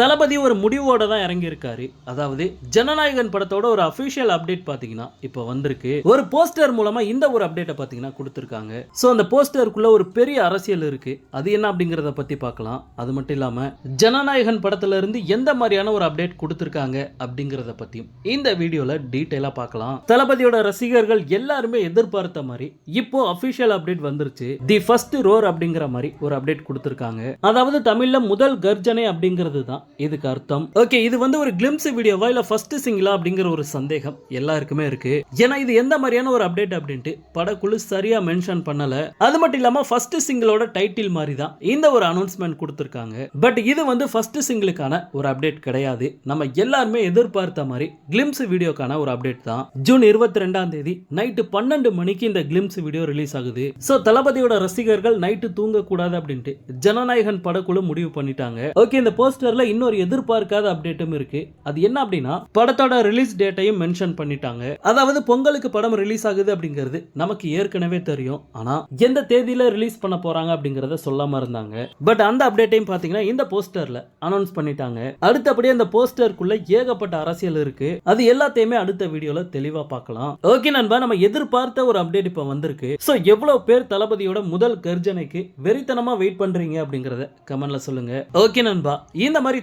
தளபதி ஒரு முடிவோட தான் இறங்கியிருக்காரு. அதாவது ஜனநாயகன் படத்தோட ஒரு அஃபிஷியல் அப்டேட் பார்த்தீங்கன்னா இப்போ வந்திருக்கு. ஒரு போஸ்டர் மூலமா இந்த ஒரு அப்டேட்டை பார்த்தீங்கன்னா கொடுத்துருக்காங்க. ஸோ அந்த போஸ்டருக்குள்ள ஒரு பெரிய அரசியல் இருக்கு. அது என்ன அப்படிங்கிறத பத்தி பார்க்கலாம். அது மட்டும் இல்லாம ஜனநாயகன் படத்துல இருந்து எந்த மாதிரியான ஒரு அப்டேட் கொடுத்துருக்காங்க அப்படிங்கிறத பத்தியும் இந்த வீடியோல டீட்டெயிலா பார்க்கலாம். தளபதியோட ரசிகர்கள் எல்லாருமே எதிர்பார்த்த மாதிரி இப்போ அஃபிஷியல் அப்டேட் வந்துருச்சு. தி ஃபர்ஸ்ட் ரோர் அப்படிங்கிற மாதிரி ஒரு அப்டேட் கொடுத்துருக்காங்க. அதாவது தமிழ்ல முதல் கர்ஜனை அப்படிங்கிறது தான். இதுக்கு அர்த்தம்? ஓகே இது வந்து ஒரு கிளிம்ஸ் வீடியோவா இல்ல ஃபர்ஸ்ட் சிங்கிளா அப்படிங்கிற ஒரு சந்தேகம் எல்லாருக்குமே இருக்கு. ஏன்னா இது எந்த மாதிரியான ஒரு அப்டேட் அப்படின்ட்டு படக்குழு சரியா மென்ஷன் பண்ணல. அது மட்டும் இல்லாம ஃபர்ஸ்ட் சிங்கிளோட டைட்டில் மாதிரி தான் இந்த ஒரு அனௌன்ஸ்மெண்ட் கொடுத்துருக்காங்க. பட் இது வந்து ஃபர்ஸ்ட் சிங்கிளுக்கான ஒரு அப்டேட் கிடையாது. நம்ம எல்லாருமே எதிர்பார்த்த மாதிரி கிளிம்ஸ் வீடியோக்கான ஒரு அப்டேட் தான். ஜூன் இருபத்தி ரெண்டாம் தேதி நைட்டு பன்னெண்டு மணிக்கு இந்த கிளிம்ஸ் வீடியோ ரிலீஸ் ஆகுது. ஸோ தளபதியோட ரசிகர்கள் நைட்டு தூங்கக்கூடாது அப்படின்ட்டு ஜனநாயகன் படக்குழு முடிவு பண்ணிட்டாங்க. ஓகே இந்த போஸ்டர்ல இன்னொரு எதிர்பார்க்காத அப்டேட்டும் இருக்கு. அது என்ன அப்படின்னா படத்தோட ரிலீஸ் டேட்டையும் மென்ஷன் பண்ணிட்டாங்க. அதாவது பொங்கலுக்கு படம் ரிலீஸ் ஆகுது அப்படிங்கிறது நமக்கு ஏற்கனவே தெரியும். ஆனா எந்த தேதியில ரிலீஸ் பண்ண போறாங்க அப்படிங்கறத சொல்லாம இருந்தாங்க. பட் அந்த அப்டேட்டையும் பாத்தீங்கன்னா இந்த போஸ்டர்ல அனௌன்ஸ் பண்ணிட்டாங்க. அடுத்தபடியே அந்த போஸ்டருக்குள்ள ஏகப்பட்ட அரசியல் இருக்கு. அது எல்லாத்தையுமே அடுத்த வீடியோல தெளிவா பார்க்கலாம். ஓகே நண்பா நம்ம எதிர்பார்த்த ஒரு அப்டேட் இப்ப வந்திருக்கு. சோ எவ்வளவு பேர் தளபதியோட முதல் கர்ஜனைக்கு வெறித்தனமா வெயிட் பண்றீங்க அப்படிங்கறத கமெண்ட்ல சொல்லுங்க. ஓகே நண்பா இந்த மாதிரி